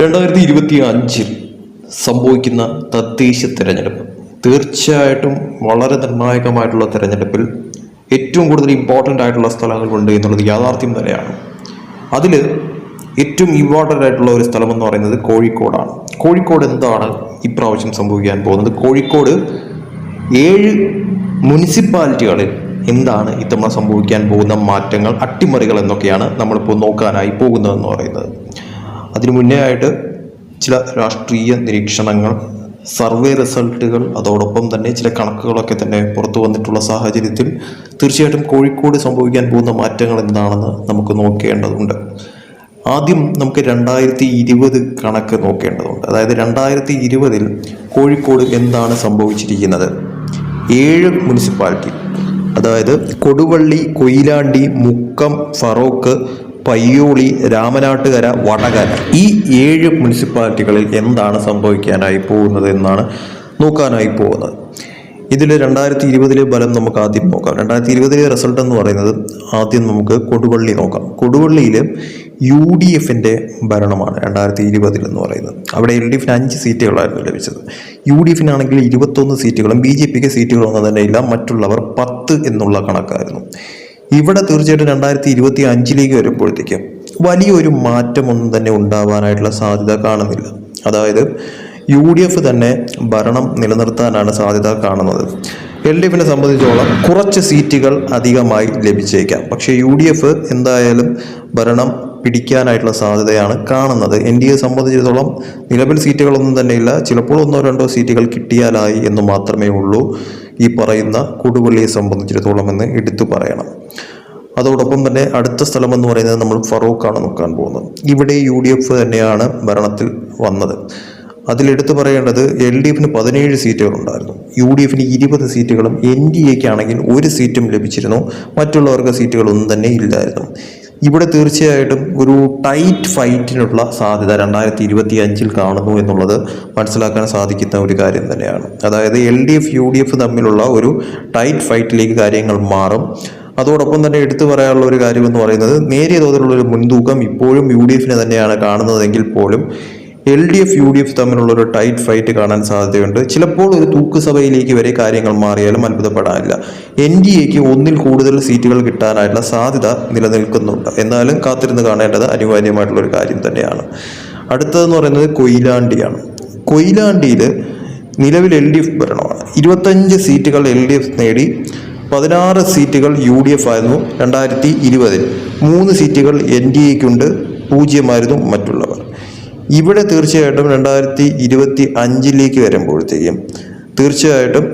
രണ്ടായിരത്തി ഇരുപത്തി അഞ്ചിൽ സംഭവിക്കുന്ന തദ്ദേശ തെരഞ്ഞെടുപ്പ്. തീർച്ചയായിട്ടും വളരെ നിർണായകമായിട്ടുള്ള തിരഞ്ഞെടുപ്പിൽ ഏറ്റവും കൂടുതൽ ഇമ്പോർട്ടന്റ് ആയിട്ടുള്ള സ്ഥലങ്ങളുണ്ട് എന്നുള്ളത് യാഥാർത്ഥ്യം തന്നെയാണ്. അതിൽ ഏറ്റവും ഇമ്പോർട്ടന്റ് ആയിട്ടുള്ള ഒരു സ്ഥലം എന്ന് പറയുന്നത് കോഴിക്കോടാണ്. കോഴിക്കോട് എന്താണ് ഇപ്രാവശ്യം സംഭവിക്കാൻ പോകുന്നത്? കോഴിക്കോട് ഏഴ് മുനിസിപ്പാലിറ്റികളിൽ എന്താണ് ഇത്തവണ സംഭവിക്കാൻ പോകുന്ന മാറ്റങ്ങൾ അട്ടിമറികൾ എന്നൊക്കെയാണ് നമ്മളിപ്പോൾ നോക്കാനായി പോകുന്നതെന്ന് പറയുന്നത്. അതിനു മുന്നേ ആയിട്ട് ചില രാഷ്ട്രീയ നിരീക്ഷണങ്ങൾ സർവേ റിസൾട്ടുകൾ അതോടൊപ്പം തന്നെ ചില കണക്കുകളൊക്കെ തന്നെ പുറത്തു വന്നിട്ടുള്ള സാഹചര്യത്തിൽ തീർച്ചയായിട്ടും കോഴിക്കോട് സംഭവിക്കാൻ പോകുന്ന മാറ്റങ്ങൾ എന്താണെന്ന് നമുക്ക് നോക്കേണ്ടതുണ്ട്. ആദ്യം നമുക്ക് രണ്ടായിരത്തി ഇരുപത് കണക്ക് നോക്കേണ്ടതുണ്ട്. അതായത് രണ്ടായിരത്തി ഇരുപതിൽ കോഴിക്കോട് എന്താണ് സംഭവിച്ചിരിക്കുന്നത്? ഏഴ് മുനിസിപ്പാലിറ്റി അതായത് കൊടുവള്ളി കൊയിലാണ്ടി മുക്കം ഫറോക്ക് പയ്യോളി രാമനാട്ടുകര വടകര ഈ ഏഴ് മുനിസിപ്പാലിറ്റികളിൽ എന്താണ് സംഭവിക്കാനായി പോകുന്നത് എന്നാണ് നോക്കാനായി പോകുന്നത്. ഇതിൽ രണ്ടായിരത്തി ഇരുപതിലെ ബലം നമുക്ക് ആദ്യം നോക്കാം. രണ്ടായിരത്തി ഇരുപതിലെ റിസൾട്ട് എന്ന് പറയുന്നത് ആദ്യം നമുക്ക് കൊടുവള്ളി നോക്കാം. കൊടുവള്ളിയിൽ യു ഡി എഫിന്റെ ഭരണമാണ് രണ്ടായിരത്തി ഇരുപതിൽ എന്ന് പറയുന്നത്. അവിടെ എൽ ഡി എഫിന് അഞ്ച് സീറ്റുകളായിരുന്നു ലഭിച്ചത്. യു ഡി എഫിനാണെങ്കിൽ ഇരുപത്തൊന്ന് സീറ്റുകളും ബി ജെ പിക്ക് സീറ്റുകളൊന്നും തന്നെ ഇല്ല. മറ്റുള്ളവർ പത്ത് എന്നുള്ള കണക്കായിരുന്നു. ഇവിടെ തീർച്ചയായിട്ടും രണ്ടായിരത്തി ഇരുപത്തി അഞ്ചിലേക്ക് വരുമ്പോഴത്തേക്കും വലിയൊരു മാറ്റമൊന്നും തന്നെ ഉണ്ടാവാനായിട്ടുള്ള സാധ്യത കാണുന്നില്ല. അതായത് യു ഡി എഫ് തന്നെ ഭരണം നിലനിർത്താനാണ് സാധ്യത കാണുന്നത്. എൽ ഡി എഫിനെ സംബന്ധിച്ചോളം കുറച്ച് സീറ്റുകൾ അധികമായി ലഭിച്ചേക്കാം. പക്ഷേ യു ഡി എഫ് എന്തായാലും ഭരണം പിടിക്കാനായിട്ടുള്ള സാധ്യതയാണ് കാണുന്നത്. എൻ ഡി എ സംബന്ധിച്ചിടത്തോളം നിലവിൽ സീറ്റുകളൊന്നും തന്നെയില്ല. ചിലപ്പോൾ ഒന്നോ രണ്ടോ സീറ്റുകൾ കിട്ടിയാലായി എന്ന് മാത്രമേ ഉള്ളൂ ഈ പറയുന്ന കൊടുവള്ളിയെ സംബന്ധിച്ചിടത്തോളം എന്ന് എടുത്തു പറയണം. അതോടൊപ്പം തന്നെ അടുത്ത സ്ഥലം എന്ന് പറയുന്നത് നമ്മൾ ഫറൂഖാണ് നോക്കാൻ പോകുന്നത്. ഇവിടെ യു ഡി എഫ് തന്നെയാണ് ഭരണത്തിൽ വന്നത്. അതിലെടുത്തു പറയേണ്ടത് എൽ ഡി എഫിന് പതിനേഴ് സീറ്റുകളുണ്ടായിരുന്നു. യു ഡി എഫിന് ഇരുപത് സീറ്റുകളും എൻ ഡി എക്ക് ആണെങ്കിൽ ഒരു സീറ്റും ലഭിച്ചിരുന്നു. മറ്റുള്ളവർക്ക് സീറ്റുകളൊന്നും തന്നെ ഇല്ലായിരുന്നു. ഇവിടെ തീർച്ചയായിട്ടും ഒരു ടൈറ്റ് ഫൈറ്റിനുള്ള സാധ്യത രണ്ടായിരത്തി ഇരുപത്തി അഞ്ചിൽ കാണുന്നു എന്നുള്ളത് മനസ്സിലാക്കാൻ സാധിക്കുന്ന ഒരു കാര്യം തന്നെയാണ്. അതായത് L D F U D F തമ്മിലുള്ള ഒരു ടൈറ്റ് ഫൈറ്റിലേക്ക് കാര്യങ്ങൾ മാറും. അതോടൊപ്പം തന്നെ എടുത്തു പറയാനുള്ള ഒരു കാര്യം എന്ന് പറയുന്നത് നേരിയ തോതിലുള്ള ഒരു മുൻതൂക്കം ഇപ്പോഴും യു ഡി എഫിനെ തന്നെയാണ് കാണുന്നതെങ്കിൽ പോലും L D F U D F തമ്മിലുള്ള ഒരു ടൈറ്റ് ഫൈറ്റ് കാണാൻ സാധ്യതയുണ്ട്. ചിലപ്പോൾ ഒരു തൂക്കുസഭയിലേക്ക് വരെ കാര്യങ്ങൾ മാറിയാലും അത്ഭുതപ്പെടാനില്ല. എൻ ഡി എക്ക് ഒന്നിൽ കൂടുതൽ സീറ്റുകൾ കിട്ടാനായിട്ടുള്ള സാധ്യത നിലനിൽക്കുന്നുണ്ട്. എന്നാലും കാത്തിരുന്ന് കാണേണ്ടത് അനിവാര്യമായിട്ടുള്ള ഒരു കാര്യം തന്നെയാണ്. അടുത്തതെന്ന് പറയുന്നത് കൊയിലാണ്ടിയാണ്. കൊയിലാണ്ടിയിൽ നിലവിൽ എൽ ഡി എഫ് ഭരണമാണ്. ഇരുപത്തഞ്ച് സീറ്റുകൾ എൽ ഡി എഫ് നേടി പതിനാറ് സീറ്റുകൾ യു ഡി എഫ് ആയിരുന്നു രണ്ടായിരത്തി ഇരുപതിൽ. മൂന്ന് സീറ്റുകൾ എൻ ഡി എക്കുണ്ട് പൂജ്യമായിരുന്നു മറ്റുള്ളവർ. ഇവിടെ തീർച്ചയായിട്ടും രണ്ടായിരത്തി ഇരുപത്തി അഞ്ചിലേക്ക് വരുമ്പോഴത്തേക്കും തീർച്ചയായിട്ടും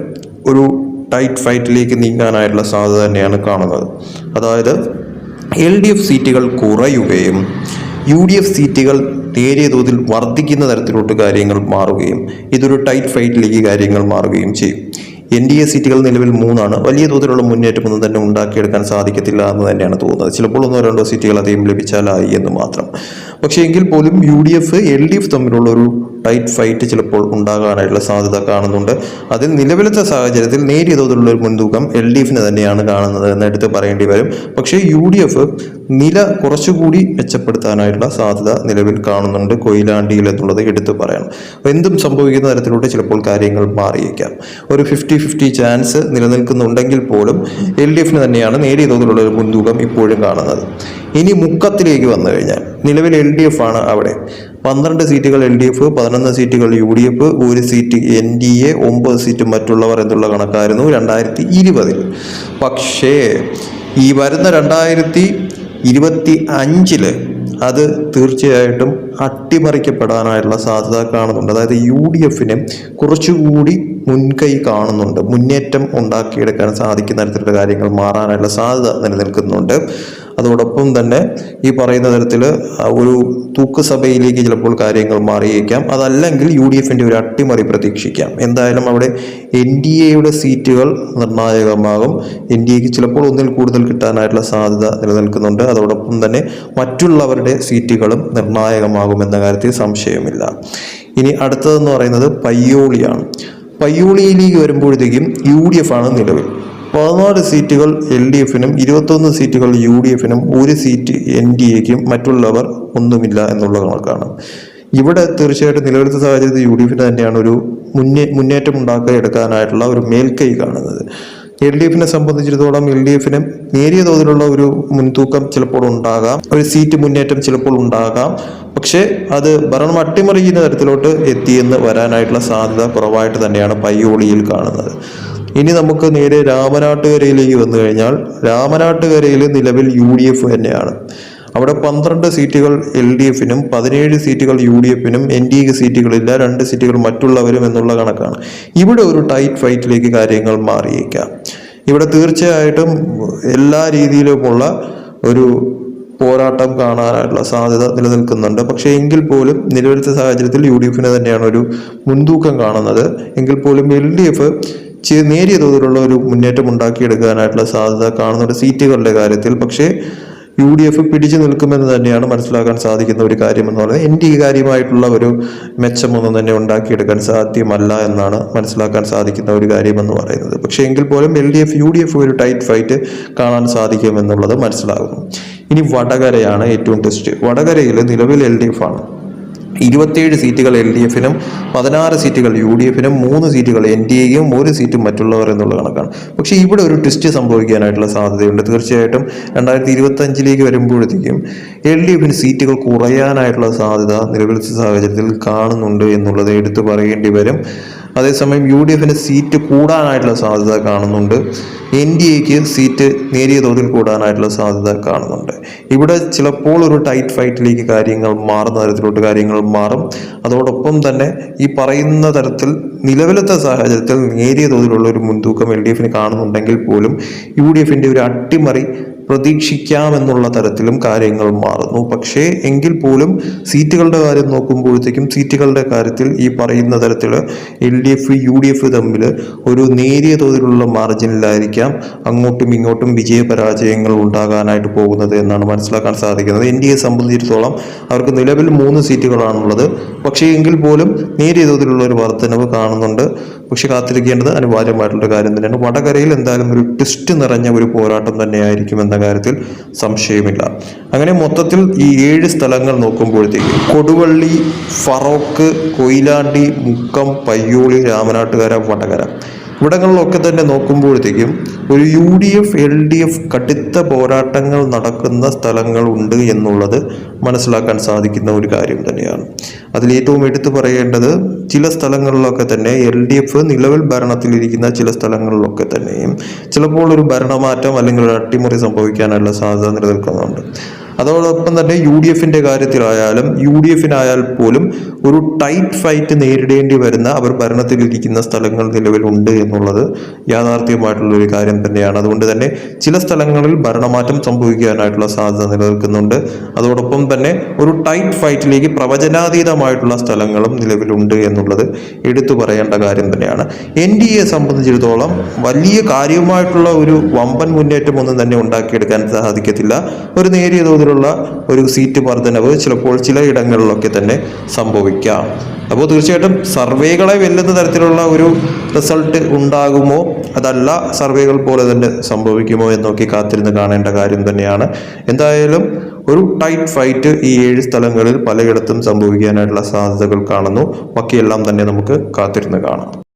ഒരു ടൈറ്റ് ഫൈറ്റിലേക്ക് നീങ്ങാനായിട്ടുള്ള സാധ്യത തന്നെയാണ് കാണുന്നത്. അതായത് എൽ ഡി എഫ് സീറ്റുകൾ കുറയുകയും യു ഡി എഫ് സീറ്റുകൾ നേരിയ തോതിൽ വർദ്ധിക്കുന്ന തരത്തിലോട്ട് കാര്യങ്ങൾ മാറുകയും ഇതൊരു ടൈറ്റ് ഫൈറ്റിലേക്ക് കാര്യങ്ങൾ മാറുകയും ചെയ്യും. എൻ ഡി എ സീറ്റുകൾ നിലവിൽ മൂന്നാണ്. വലിയ തോതിലുള്ള മുന്നേറ്റമൊന്നും തന്നെ ഉണ്ടാക്കിയെടുക്കാൻ സാധിക്കത്തില്ല എന്ന് തന്നെയാണ് തോന്നുന്നത്. ചിലപ്പോൾ ഒന്നോ രണ്ടോ സീറ്റുകൾ അധികം ലഭിച്ചാലായി എന്ന് മാത്രം. പക്ഷേ എങ്കിൽ പോലും U D F L D F തമ്മിലുള്ള ഒരു ടൈറ്റ് ഫൈറ്റ് ചിലപ്പോൾ ഉണ്ടാകാനായിട്ടുള്ള സാധ്യത കാണുന്നുണ്ട്. അതിൽ നിലവിലത്തെ സാഹചര്യത്തിൽ നേരിയ തോതിലുള്ള ഒരു മുൻതൂക്കം എൽ ഡി എഫിന് തന്നെയാണ് കാണുന്നത് എന്ന് എടുത്ത് പറയേണ്ടി വരും. പക്ഷേ യു ഡി എഫ് നില കുറച്ചുകൂടി മെച്ചപ്പെടുത്താനായിട്ടുള്ള സാധ്യത നിലവിൽ കാണുന്നുണ്ട്. കൊയിലാണ്ടിയിൽ എന്നുള്ളത് എടുത്തു പറയണം. എന്തും സംഭവിക്കുന്ന തരത്തിലൂടെ ചിലപ്പോൾ കാര്യങ്ങൾ മാറിയേക്കാം. ഒരു ഫിഫ്റ്റി ഫിഫ്റ്റി ചാൻസ് നിലനിൽക്കുന്നുണ്ടെങ്കിൽ പോലും എൽ ഡി എഫിന് തന്നെയാണ് നേരിയ തോതിലുള്ള ഒരു മുൻതൂക്കം ഇപ്പോഴും കാണുന്നത്. ഇനി മുക്കത്തിലേക്ക് വന്നു കഴിഞ്ഞാൽ നിലവിൽ എൽ ഡി എഫ് ആണ് അവിടെ. പന്ത്രണ്ട് സീറ്റുകൾ എൽ ഡി എഫ് പതിനൊന്ന് സീറ്റുകൾ യു ഡി എഫ് ഒരു സീറ്റ് എൻ ഡി എ ഒമ്പത് സീറ്റ് മറ്റുള്ളവർ എന്നുള്ള കണക്കായിരുന്നു രണ്ടായിരത്തി ഇരുപതിൽ പക്ഷേ ഈ വരുന്ന രണ്ടായിരത്തി ഇരുപത്തി അഞ്ചിൽ അത് തീർച്ചയായിട്ടും അട്ടിമറിക്കപ്പെടാനായിട്ടുള്ള സാധ്യത കാണുന്നുണ്ട്. അതായത് യു ഡി എഫിന് കുറച്ചുകൂടി മുൻകൈ കാണുന്നുണ്ട്. മുന്നേറ്റം ഉണ്ടാക്കിയെടുക്കാൻ സാധിക്കുന്ന തരത്തിലുള്ള കാര്യങ്ങൾ മാറാനായിട്ടുള്ള സാധ്യത നിലനിൽക്കുന്നുണ്ട്. അതോടൊപ്പം തന്നെ ഈ പറയുന്ന തരത്തിൽ ഒരു തൂക്ക് സഭയിലേക്ക് ചിലപ്പോൾ കാര്യങ്ങൾ മാറിയേക്കാം. അതല്ലെങ്കിൽ യു ഡി എഫിന്റെ ഒരു അട്ടിമറി പ്രതീക്ഷിക്കാം. എന്തായാലും അവിടെ എൻ ഡി എയുടെ സീറ്റുകൾ നിർണായകമാകും. എൻ ഡി എക്ക് ചിലപ്പോൾ ഒന്നിൽ കൂടുതൽ കിട്ടാനായിട്ടുള്ള സാധ്യത നിലനിൽക്കുന്നുണ്ട്. അതോടൊപ്പം തന്നെ മറ്റുള്ളവരുടെ സീറ്റുകളും നിർണായകമാകുമെന്ന കാര്യത്തിൽ സംശയമില്ല ഇനി അടുത്തതെന്ന് പറയുന്നത് പയ്യോളിയാണ്. പയ്യോളിയിലേക്ക് വരുമ്പോഴത്തേക്കും യു ഡി എഫ് ആണ് നിലവിൽ. പതിനാല് സീറ്റുകൾ എൽ ഡി എഫിനും ഇരുപത്തൊന്ന് സീറ്റുകൾ യു ഡി എഫിനും ഒരു സീറ്റ് എൻ ഡി എക്കും മറ്റുള്ളവർ ഒന്നുമില്ല എന്നുള്ള കണക്കാണ്. ഇവിടെ തീർച്ചയായിട്ടും നിലവിലത്തെ സാഹചര്യത്തിൽ യു ഡി എഫിന് തന്നെയാണ് ഒരു മുന്നേ മുന്നേറ്റം ഉണ്ടാക്കി എടുക്കാനായിട്ടുള്ള ഒരു മേൽക്കൈ കാണുന്നത്. എൽ ഡി എഫിനെ സംബന്ധിച്ചിടത്തോളം എൽ ഡി എഫിന് നേരിയ തോതിലുള്ള ഒരു മുൻതൂക്കം ചിലപ്പോൾ ഉണ്ടാകാം ഒരു സീറ്റ് മുന്നേറ്റം ചിലപ്പോൾ ഉണ്ടാകാം. പക്ഷേ അത് ഭരണം അട്ടിമറിക്കുന്ന തരത്തിലോട്ട് എത്തിയെന്ന് വരാനായിട്ടുള്ള സാധ്യത കുറവായിട്ട് തന്നെയാണ് പയ്യോളിയിൽ കാണുന്നത്. ഇനി നമുക്ക് നേരെ രാമനാട്ടുകരയിലേക്ക് വന്നു കഴിഞ്ഞാൽ രാമനാട്ടുകരയിൽ നിലവിൽ യു ഡി എഫ് തന്നെയാണ്. അവിടെ പന്ത്രണ്ട് സീറ്റുകൾ എൽ ഡി എഫിനും പതിനേഴ് സീറ്റുകൾ യു ഡി എഫിനും എൻ ഡി എക്ക് സീറ്റുകളില്ല രണ്ട് സീറ്റുകൾ മറ്റുള്ളവരും എന്നുള്ള കണക്കാണ്. ഇവിടെ ഒരു ടൈറ്റ് ഫൈറ്റിലേക്ക് കാര്യങ്ങൾ മാറിയേക്കാം. ഇവിടെ തീർച്ചയായിട്ടും എല്ലാ രീതിയിലുമുള്ള ഒരു പോരാട്ടം കാണാനായിട്ടുള്ള സാധ്യത നിലനിൽക്കുന്നുണ്ട്. പക്ഷേ എങ്കിൽ പോലും നിലവിലത്തെ സാഹചര്യത്തിൽ യു ഡി എഫിന് തന്നെയാണ് ഒരു മുൻതൂക്കം കാണുന്നത്. എങ്കിൽ പോലും എൽ ഡി എഫ് നേരിയ തോതിലുള്ള ഒരു മുന്നേറ്റം ഉണ്ടാക്കിയെടുക്കാനായിട്ടുള്ള സാധ്യത കാണുന്നുണ്ട് സീറ്റുകളുടെ കാര്യത്തിൽ. പക്ഷേ യു ഡി എഫ് പിടിച്ചു നിൽക്കുമെന്ന് തന്നെയാണ് മനസ്സിലാക്കാൻ സാധിക്കുന്ന ഒരു കാര്യം എന്ന് പറയുന്നത്. എന്റെ ഈ കാര്യമായിട്ടുള്ള ഒരു മെച്ചമൊന്നും തന്നെ ഉണ്ടാക്കിയെടുക്കാൻ സാധ്യമല്ല എന്നാണ് മനസ്സിലാക്കാൻ സാധിക്കുന്ന ഒരു കാര്യം എന്ന് പറയുന്നത്. പക്ഷേ എങ്കിൽ പോലും L D F U D F ഒരു ടൈറ്റ് ഫൈറ്റ് കാണാൻ സാധിക്കുമെന്നുള്ളത് മനസ്സിലാകുന്നു. ഇനി വടകരയാണ് ഏറ്റവും ടെസ്റ്റ്. വടകരയിൽ നിലവിൽ എൽ ഡി എഫ് ആണ്. ഇരുപത്തിയേഴ് സീറ്റുകൾ എൽ ഡി എഫിനും പതിനാറ് സീറ്റുകൾ യു ഡി എഫിനും മൂന്ന് സീറ്റുകൾ എൻ ഡി എയും ഒരു സീറ്റും മറ്റുള്ളവർ എന്നുള്ള കണക്കാണ്. പക്ഷേ ഇവിടെ ഒരു ട്വിസ്റ്റ് സംഭവിക്കാനായിട്ടുള്ള സാധ്യതയുണ്ട്. തീർച്ചയായിട്ടും രണ്ടായിരത്തി ഇരുപത്തി അഞ്ചിലേക്ക് വരുമ്പോഴത്തേക്കും എൽ ഡി എഫിന് സീറ്റുകൾ കുറയാനായിട്ടുള്ള സാധ്യത നിലവിലത്തെ സാഹചര്യത്തിൽ കാണുന്നുണ്ട് എന്നുള്ളത് എടുത്തു പറയേണ്ടി വരും. അതേസമയം യു ഡി എഫിന് സീറ്റ് കൂടാനായിട്ടുള്ള സാധ്യത കാണുന്നുണ്ട്. എൻ ഡി എക്ക് സീറ്റ് നേരിയ തോതിൽ കൂടാനായിട്ടുള്ള സാധ്യത കാണുന്നുണ്ട്. ഇവിടെ ചിലപ്പോൾ ഒരു ടൈറ്റ് ഫൈറ്റിലേക്ക് കാര്യങ്ങൾ മാറുന്ന തരത്തിലോട്ട് കാര്യങ്ങൾ മാറും. അതോടൊപ്പം തന്നെ ഈ പറയുന്ന തരത്തിൽ നിലവിലത്തെ സാഹചര്യത്തിൽ നേരിയ തോതിലുള്ള ഒരു മുൻതൂക്കം എൽ ഡി എഫിന് കാണുന്നുണ്ടെങ്കിൽ പോലും യു ഡി എഫിന്റെ ഒരു അട്ടിമറി പ്രതീക്ഷിക്കാമെന്നുള്ള തരത്തിലും കാര്യങ്ങൾ മാറുന്നു. പക്ഷേ എങ്കിൽ പോലും സീറ്റുകളുടെ കാര്യം നോക്കുമ്പോഴത്തേക്കും സീറ്റുകളുടെ കാര്യത്തിൽ ഈ പറയുന്ന തരത്തിൽ L D F U D F തമ്മിൽ ഒരു നേരിയ തോതിലുള്ള മാർജിനിലായിരിക്കാം അങ്ങോട്ടും ഇങ്ങോട്ടും വിജയപരാജയങ്ങൾ ഉണ്ടാകാനായിട്ട് പോകുന്നത് എന്നാണ് മനസ്സിലാക്കാൻ സാധിക്കുന്നത്. എൻ ഡി എ സംബന്ധിച്ചിടത്തോളം അവർക്ക് നിലവിൽ മൂന്ന് സീറ്റുകളാണുള്ളത്. പക്ഷേ എങ്കിൽ പോലും നേരിയ തോതിലുള്ള ഒരു വർധനവ് കാണുന്നുണ്ട്. പക്ഷെ കാത്തിരിക്കേണ്ടത് അനിവാര്യമായിട്ടുള്ള കാര്യം തന്നെയാണ്. വടകരയിൽ എന്തായാലും ഒരു ട്വിസ്റ്റ് നിറഞ്ഞ ഒരു പോരാട്ടം തന്നെയായിരിക്കും എന്ന കാര്യത്തിൽ സംശയമില്ല. അങ്ങനെ മൊത്തത്തിൽ ഈ ഏഴ് സ്ഥലങ്ങൾ നോക്കുമ്പോഴത്തേക്ക് കൊടുവള്ളി ഫറോക്ക് കൊയിലാണ്ടി മുക്കം പയ്യോളി രാമനാട്ടുകര വടകര. ഇവിടങ്ങളിലൊക്കെ തന്നെ നോക്കുമ്പോഴത്തേക്കും ഒരു U D F L D F കടുത്ത പോരാട്ടങ്ങൾ നടക്കുന്ന സ്ഥലങ്ങളുണ്ട് എന്നുള്ളത് മനസ്സിലാക്കാൻ സാധിക്കുന്ന ഒരു കാര്യം തന്നെയാണ്. അതിലേറ്റവും എടുത്തു പറയേണ്ടത് ചില സ്ഥലങ്ങളിലൊക്കെ തന്നെ എൽ ഡി എഫ് നിലവിൽ ഭരണത്തിലിരിക്കുന്ന ചില സ്ഥലങ്ങളിലൊക്കെ തന്നെയും ചിലപ്പോൾ ഒരു ഭരണമാറ്റം അല്ലെങ്കിൽ ഒരു അട്ടിമറി സംഭവിക്കാനുള്ള സാധ്യത നിലനിൽക്കുന്നുണ്ട്. അതോടൊപ്പം തന്നെ യു ഡി എഫിന്റെ കാര്യത്തിലായാലും യു ഡി എഫിനായാൽ പോലും ഒരു ടൈറ്റ് ഫൈറ്റ് നേരിടേണ്ടി വരുന്ന അവർ ഭരണത്തിലിരിക്കുന്ന സ്ഥലങ്ങൾ നിലവിലുണ്ട് എന്നുള്ളത് യാഥാർത്ഥ്യമായിട്ടുള്ള ഒരു കാര്യം തന്നെയാണ്. അതുകൊണ്ട് തന്നെ ചില സ്ഥലങ്ങളിൽ ഭരണമാറ്റം സംഭവിക്കാനായിട്ടുള്ള സാധ്യത നിലനിൽക്കുന്നുണ്ട്. അതോടൊപ്പം തന്നെ ഒരു ടൈറ്റ് ഫൈറ്റിലേക്ക് പ്രവചനാതീതമായിട്ടുള്ള സ്ഥലങ്ങളും നിലവിലുണ്ട് എന്നുള്ളത് എടുത്തു പറയേണ്ട കാര്യം തന്നെയാണ്. എൻ ഡി എ സംബന്ധിച്ചിടത്തോളം വലിയ കാര്യമായിട്ടുള്ള ഒരു വമ്പൻ മുന്നേറ്റം ഒന്നും തന്നെ ഉണ്ടാക്കിയെടുക്കാൻ സാധിക്കത്തില്ല. ഒരു നേരിയ തോതിലുള്ള ഒരു സീറ്റ് വർധനവ് ചിലപ്പോൾ ചില ഇടങ്ങളിലൊക്കെ തന്നെ സംഭവിക്കാം. അപ്പോൾ തീർച്ചയായിട്ടും സർവേകളെ വെല്ലുന്ന തരത്തിലുള്ള ഒരു റിസൾട്ട് ഉണ്ടാകുമോ? അതല്ല സർവേകൾ പോലെ തന്നെ സംഭവിക്കുമോ എന്നൊക്കെ കാത്തിരുന്ന് കാണേണ്ട കാര്യം തന്നെയാണ്. എന്തായാലും ഒരു ടൈറ്റ് ഫൈറ്റ് ഈ ഏഴ് സ്ഥലങ്ങളിൽ പലയിടത്തും സംഭവിക്കാനായിട്ടുള്ള സാധ്യതകൾ കാണുന്നു. ബാക്കിയെല്ലാം തന്നെ നമുക്ക് കാത്തിരുന്ന് കാണാം.